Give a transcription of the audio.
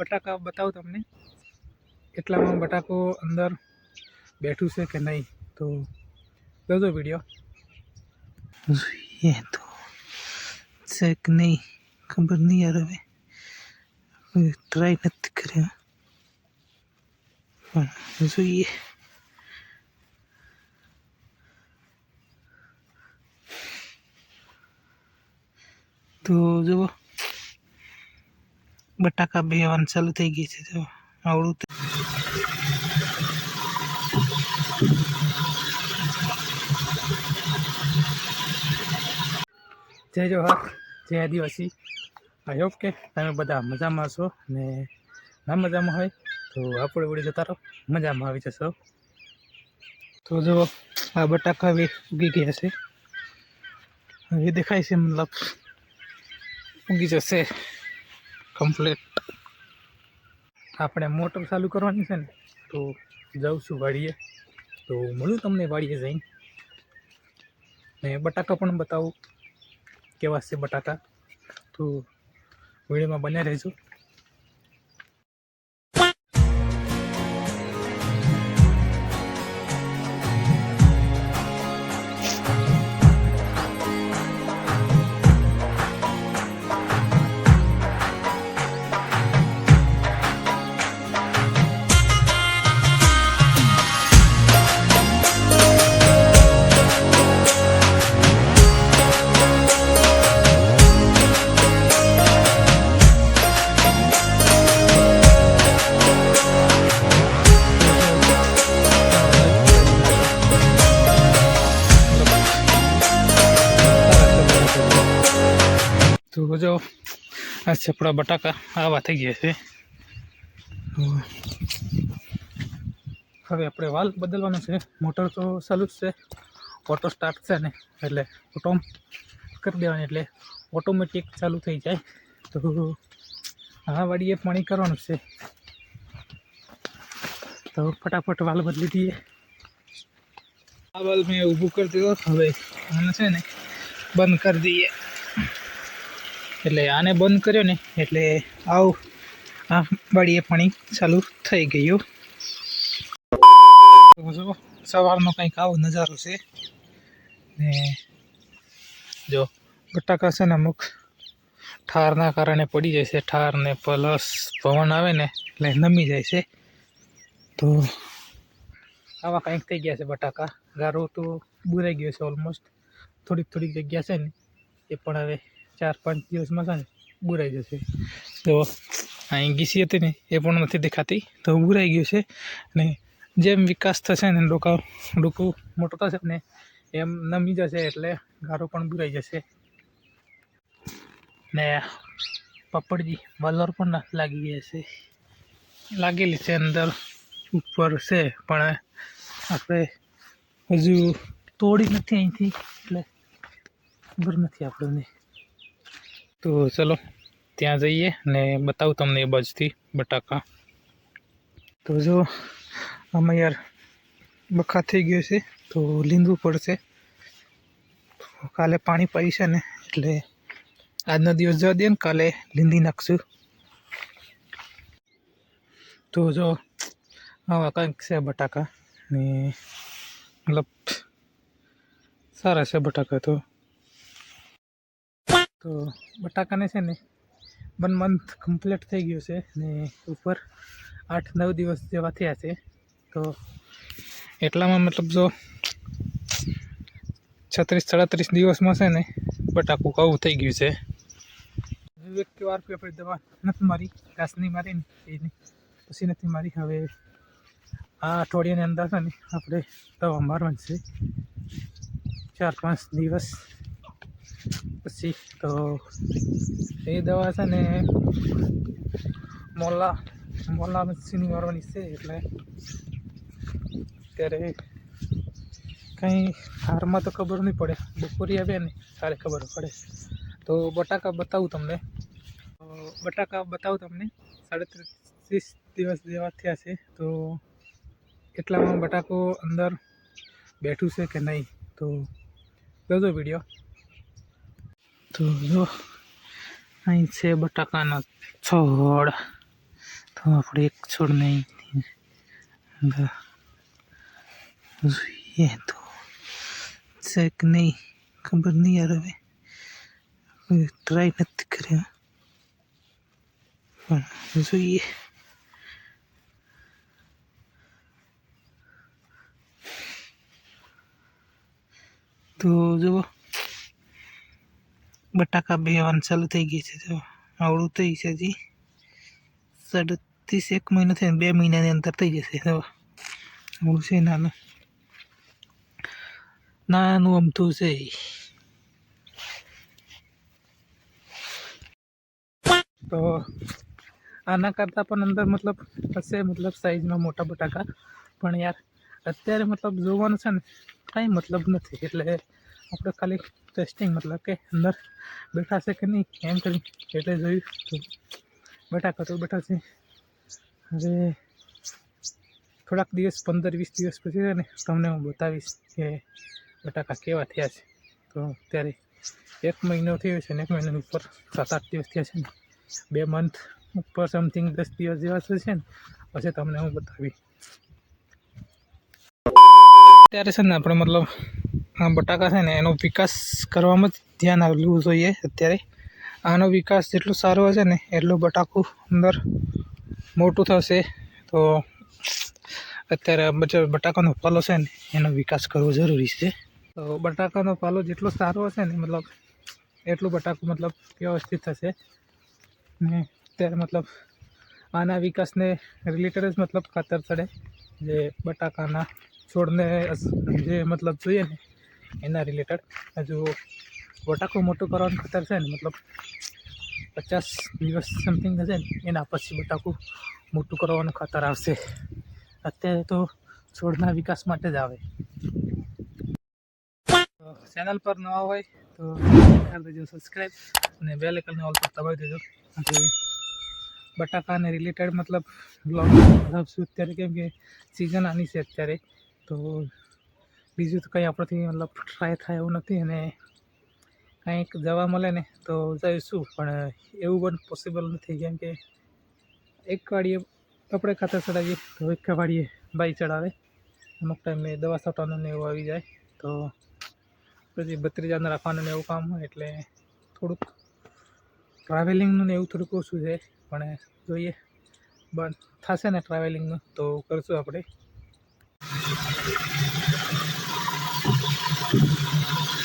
બટાકા બતાવું તમને. એટલામાં બટાકો અંદર બેઠું છે કે નહીં, તો જોજો વીડિયો જોઈએ તો છે કે નહીં, ખબર નહીં યાર હવે. ટ્રાય નથી કર્યા. પણ જોઈએ. તો જુઓ. બટાકા બેહવાનું ચાલુ થઈ ગઈ છે, જો આવડું જય જોહર, જય આદિવાસી. આઈ હોપ કે તમે બધા મજામાં છો ને ના મજામાં હોય તો આપણે વળી જતા રહો, મજામાં આવી જશો. તો જો આ બટાકા હવે ઉગી ગયા છે. હવે દેખાય છે મતલબ ઉગી જશે. કમ્પ્લીટ આપણે મોટર ચાલુ કરવાની છે ને, તો જાઉં છું વાડીએ. તો મળું તમને વાડીએ જઈને. ને બટાકા પણ બતાવું. કેવા છે બટાકા? તો વિડીયોમાં બન્યા રહેજો. આ છે આપણા બટાકા આવા થઈ ગયા છે હવે આપણે વાલ બદલવાનો છે મોટર તો ચાલુ જ છે ઓટો સ્ટાર્ટ છે ને એટલે ઓટો કરી દેવાની, એટલે ઓટોમેટિક ચાલુ થઈ જાય। તો આ વાડીએ પાણી કરવાનું છે। તો ફટાફટ વાલ બદલી દઈએ। આ વાલ મેં ઊભું કરી દીધો, હવે આને છે ને બંધ કરી દઈએ। એટલે આને બંધ કર્યો ને, એટલે આવ, આ વાડીએ પાણી ચાલુ થઈ ગયું. જો, સવારનો કંઈક આવો નજારો છે. ને જો, બટાકા છે ને અમુક ઠારના કારણે પડી જાય છે. ઠાર ને પ્લસ પવન આવે ને, એટલે નમી જાય છે. તો આવા કંઈક થઈ ગયા છે બટાકા. ગારો તો બુરાઈ ગયો છે ઓલમોસ્ટ થોડીક થોડીક જગ્યા છે ને, એ પણ હવે ચાર પાંચ દિવસમાં છે ને, બુરાઈ જશે. તો અહીં ઘીસી હતી ને, એ પણ નથી દેખાતી. તો બુરાઈ ગયું છે અને જેમ વિકાસ થશે ને ડોકા લોકો મોટો થશે ને, એમ નમી જશે એટલે ગારો પણ બુરાઈ જશે. ને પપડજી વલર પણ લાગી ગયા છે. લાગેલી છે અંદર, ઉપર છે, પણ આપણે હજુ તોડી નથી અહીંથી, એટલે ખબર નથી આપણને. તો ચલો, ત્યાં જઈએ ને બતાવું તમને એ બાજુથી બટાકા. તો જો, આમાં યાર બખા થઈ ગયો છે, તો લીંદવું પડશે. કાલે પાણી પડી છે ને, એટલે આજનો દિવસ જવા દે ને કાલે લીંદી નાખશું. તો જો, આવા કંઈક છે બટાકા ને, મતલબ સારા છે બટાકા તો. તો બટાકાને છે ને વન મંથ કમ્પ્લીટ થઈ ગયું છે ને ઉપર આઠ નવ દિવસ જેવા થયા છે. તો એટલામાં મતલબ જો છત્રીસ સાડત્રીસ દિવસમાં છે ને બટાકું કવું થઈ ગયું છે. કે વાર આપણે દવા નથી મારી ઘાસની મારી ને એની પછી નથી મારી, હવે આ અઠવાડિયાની અંદર છે ને આપણે દવા મારવાની છે. ચાર પાંચ દિવસ પછી તો એ દવા છે ને મોલા મોલા મચ્છીની મારવાની છે એટલે ત્યારે કંઈ હારમાં તો ખબર નહીં પડે. બપોરી આવે ને ત્યારે ખબર પડે. તો બટાકા બતાવું તમને. બટાકા બતાવું તમને. સાડત્રીસ દિવસ જેવા થયા છે. તો એટલામાં બટાકો અંદર બેઠું છે કે નહીં? તો જોજો વીડિયો. તો જો, અહીં છે બટાકાના છોડ. તો આપણે એક છોડને નહીં જોઈએ તો છે કે નહીં, ખબર નહીં યાર હવે. ટ્રાય નથી કર્યો. પણ જોઈએ. તો જુઓ. બટાકા બેવાનું ચાલુ થઈ ગઈ છે આવડું થઈ છે હજી. સાડત્રીસ એક મહિનો થયો બે મહિનાની અંદર થઈ જશે, જો. આવડું છે નાનું. નાનું અમથું છે તો આના કરતાં પણ અંદર મતલબ હશે, મતલબ સાઈઝમાં મોટા બટાકા. પણ યાર, અત્યારે મતલબ જોવાનું છે ને કાંઈ મતલબ નથી. એટલે આપણે ખાલી ટેસ્ટિંગ મતલબ કે અંદર બેઠા છે કે નહીં, એમ કરી એટલે જોયું તો બટાકા તો બેઠા છે. હવે થોડાક દિવસ, પંદર વીસ દિવસ પછી છે ને, તમને હું બતાવીશ કે બટાકા કેવા થયા છે. તો ત્યારે એક મહિનો થયો છે ને, એક મહિનાની ઉપર સાત આઠ દિવસ થયા છે ને, બે મંથ ઉપર સમથિંગ દસ દિવસ જેવા થશે ને, પછી તમને હું બતાવી ત્યારે છે ને આપણે મતલબ આ બટાકા છે ને એનો વિકાસ કરવામાં જ ધ્યાન આપવું જોઈએ અત્યારે. આનો વિકાસ જેટલો સારો હશે ને એટલું બટાકું અંદર મોટું થશે. તો અત્યારે જે બટાકાનો પાલો છે ને એનો વિકાસ કરવો જરૂરી છે. તો બટાકાનો પાલો જેટલો સારો હશે ને મતલબ એટલું બટાકું મતલબ વ્યવસ્થિત થશે. ને અત્યારે મતલબ આના વિકાસને રિલેટેડ જ મતલબ ખાતર ચડે જે બટાકાના છોડને જે મતલબ જોઈએ ને, એના રિલેટેડ હજુ બટાકું મોટું કરવાનું ખતર છે ને, મતલબ પચાસ દિવસ સમથિંગ હશે ને, એના પછી બટાકું મોટું કરવાનું ખતર આવશે. અત્યારે તો છોડના વિકાસ માટે જ આવે. ચેનલ પર નવા હોય તો કરી દેજો સબસ્ક્રાઈબ અને બે લેકલને ઓલ પર દબાવી દેજો. બટાકાને રિલેટેડ મતલબ બ્લોગ શું અત્યારે, કેમ કે સિઝન આની છે અત્યારે. તો બીજું તો કંઈ આપણથી મતલબ ટ્રાય થાય એવું નથી અને કંઈક જવા મળે ને તો જઈશું. પણ એવું પણ પોસિબલ નથી. કેમ કે એક વાડીએ આપણે ખાતર ચડાવીએ, તો એક વાડીએ બાઈ ચડાવે. અમુક ટાઈમે દવા છાંટવાનું ને એવું આવી જાય. તો પછી બત્રીજાને રાખવાનું ને એવું કામ હોય એટલે થોડુંક ટ્રાવેલિંગનું ને એવું થોડુંક ઓછું છે. પણ જોઈએ. પણ થશે ને ટ્રાવેલિંગનું તો કરશું આપણે. フフフフ。